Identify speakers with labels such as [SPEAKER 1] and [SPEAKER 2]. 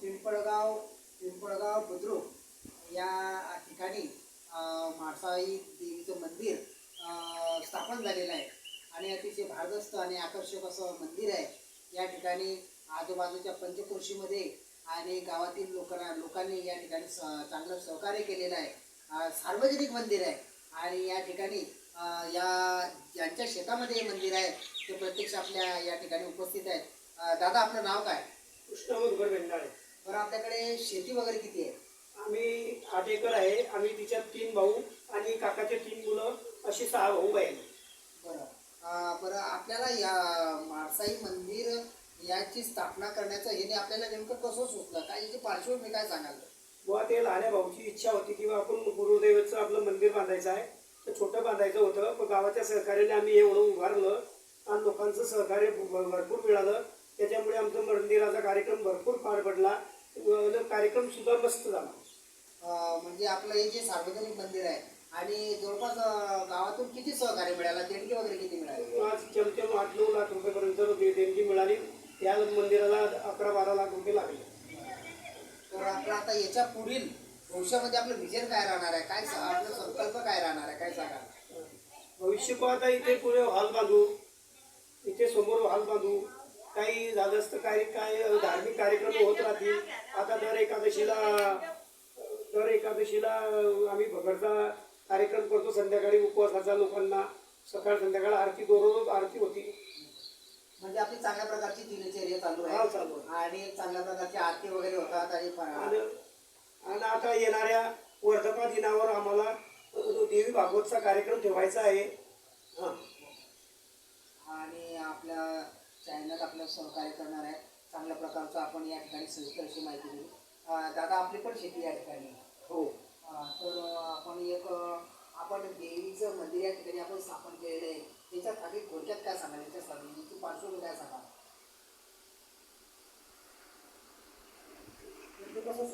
[SPEAKER 1] पिंपळगाव पिंपळगाव बुद्रुक या ठिकाणी माळसाई देवीचं मंदिर स्थापन झालेलं आहे. आणि अतिशय भारदस्त आणि आकर्षक असं मंदिर आहे. या ठिकाणी आजूबाजूच्या पंचक्रोशीमध्ये आणि गावातील लोकांना लोकांनी या ठिकाणी स चांगलं सहकार्य केलेलं आहे. सार्वजनिक मंदिर आहे. आणि या ठिकाणी या ज्यांच्या शेतामध्ये हे मंदिर आहे ते प्रत्यक्ष आपल्या या ठिकाणी उपस्थित आहेत. दादा आपलं नाव काय?
[SPEAKER 2] कृष्ण मधुकर भेंडाळे
[SPEAKER 1] बरं आपल्याकडे शेती वगैरे किती आहे?
[SPEAKER 2] आम्ही आठ एकर आहे. आम्ही तिच्यात तीन भाऊ आणि काकाचे तीन मुलं अशी सहा भाऊ आहे
[SPEAKER 1] बरं. बरं आपल्याला या माळसाई मंदिर याची स्थापना करण्याचं हे आपल्याला नेमकं कसं सुचलं? काय याची पार्श्वभूमी काय सांगाल?
[SPEAKER 2] बुवा ते लहान्या भाऊची इच्छा होती की बा आपण गुरुदेवाचं आपलं मंदिर बांधायचं आहे. तर छोटं बांधायचं होतं. पण गावाच्या सहकार्याने आम्ही एवढं उभारलं आणि लोकांचं सहकार्य भरपूर मिळालं. आमचं मंदिराचा कार्यक्रम भरपूर पार पडला. कार्यक्रम सुद्धा मस्त झाला.
[SPEAKER 1] म्हणजे आपलं हे जे सार्वजनिक मंदिर आहे आणि जवळपास गावातून किती सहकार्य मिळाला? देणगी वगैरे किती मिळाली?
[SPEAKER 2] आज चमचम आठ नऊ लाख रुपयेपर्यंत देणगी मिळाली. या मंदिराला अकरा बारा लाख रुपये लागले.
[SPEAKER 1] तर आपलं आता याच्या पुढील भविष्यामध्ये आपलं विजन काय राहणार आहे? काय आपलं संकल्प काय राहणार आहे? काय सांगा
[SPEAKER 2] भविष्य पाहता इथे पुढे हॉल बांधू. इथे समोर हॉल बांधू. काही असतं काही काय धार्मिक कार्यक्रम होत राहतील. आता दर एकादशीला दर एकादशीला आम्ही भगरचा कार्यक्रम करतो. संध्याकाळी उपवासाचा लोकांना सकाळ संध्याकाळ आरती दररोज आरती होती.
[SPEAKER 1] म्हणजे आपली चांगल्या प्रकारची दिनचर्या चालू
[SPEAKER 2] हा, चालू
[SPEAKER 1] आहे. आणि चांगल्या प्रकारची आरती वगैरे होतात आणि प-
[SPEAKER 2] आणि आणि आता येणाऱ्या वर्धपा दिनावर आम्हाला देवी भागवतचा कार्यक्रम ठेवायचा आहे. हां.
[SPEAKER 1] सहकार्य करणार आहे. चांगल्या प्रकारचं आपण या ठिकाणी सविस्तर अशी माहिती दिली. दादा आपली पण शेती या ठिकाणी
[SPEAKER 2] हो.
[SPEAKER 1] तर आपण एक आपण देवीचं मंदिर या ठिकाणी आपण स्थापन केलेलं आहे. त्याच्यात आधी थोडक्यात काय सांगाल? त्याच्या संधीची पार्श्वभूमी काय सांगाल? म्हणजे कसं